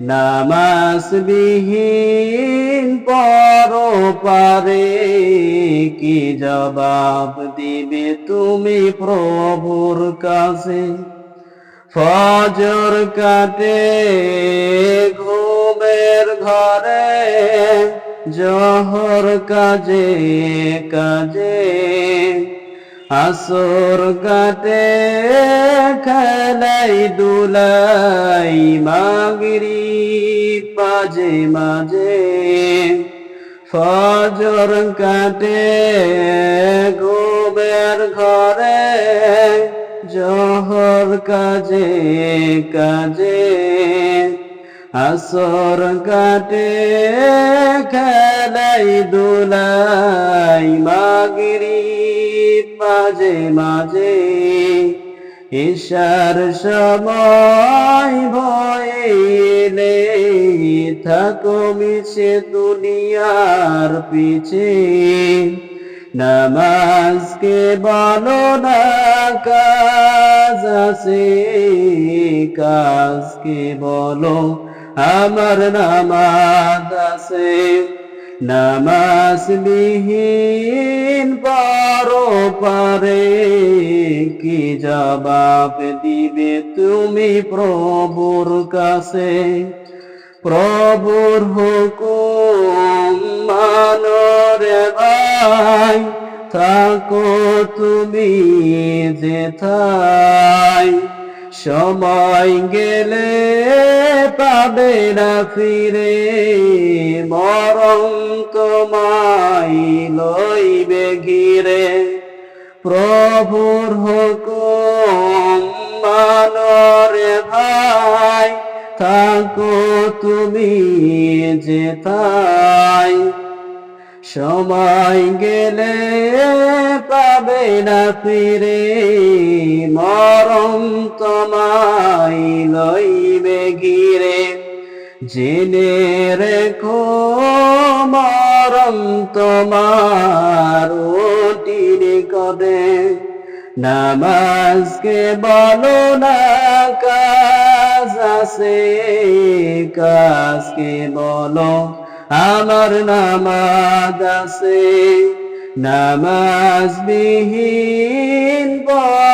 নামাজ বিহীন পর পারে কি জবাব দিবে তুমি প্রভুর কাছে? ফজর কাটে, ঘুমের ঘরে, জহর কাজে কাজে। আসর কাটে খেলাই দুলাই মাগরি পাজে মাঝে। ফজর কাটে গোবের ঘরে, জহর কাজে কাজে। আসর কাটে খেলাই দুলাই মাগরি মাঝে মাঝে ঈশার সময় ভয়েলে থাকো মিছে দুনিয়ার পিছে। নামাজকে বলো না, কাজ আছে, কাজকে বলো, আমার নামাজ আছে। নামাজ বিহীন পারো পারে কি জবাব দিবে তুমি প্রভুর কাছে? প্রভুর হুকুম মানরে ভাই, থাকো তুমি যেথায়। সময় গেলে পাবে না ফিরে মরং তোমায় লইবে ঘিরে। প্রভুর হুকুম মানরে ভাই, থাকো তুমি যেতাই সময় গেলে পাবে না ফিরে মরণ তোমায় লইবে ঘিরে জেনে রেখো মরণ তোমার ওটির কদে নামাজকে বলো না, কাজ আছে, কাজকে বলো, আমার নামাজ আছে। নামাজ বিহীন বড়